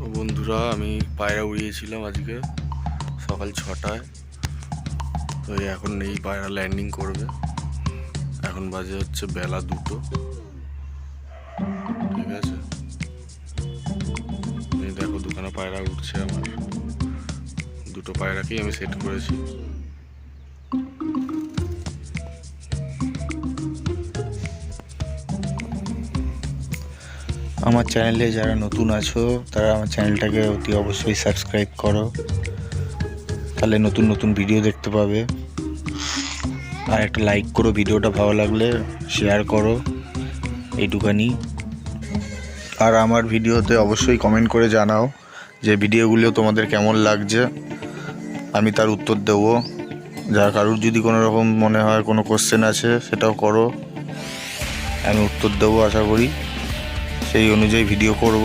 বন্ধুরা, আমি পায়রা উড়িয়েছিলাম আজকে সকাল ছটায়। তো এখন এই পায়রা ল্যান্ডিং করবে। এখন বাজে হচ্ছে বেলা দুটো। ঠিক আছে? এই দেখো দুখানা পায়রা উঠছে আমার। দুটো পায়রাকেই আমি সেট করেছি। আমার চ্যানেলে যারা নতুন আছো, তারা আমার চ্যানেলটাকে অতি অবশ্যই সাবস্ক্রাইব করো। তাহলে নতুন নতুন ভিডিও দেখতে পাবে। আর একটা লাইক করো ভিডিওটা ভালো লাগলে শেয়ার করো। এইটুখানি। আর আমার ভিডিওতে অবশ্যই কমেন্ট করে জানাও যে ভিডিওগুলো তোমাদের কেমন লাগছে। আমি তার উত্তর দেবো। যা কারুর যদি কোনো রকম মনে হয়, কোনো কোশ্চেন আছে, সেটাও করো। আমি উত্তর দেবো, আশা করি। সেই অনুযায়ী ভিডিও করব।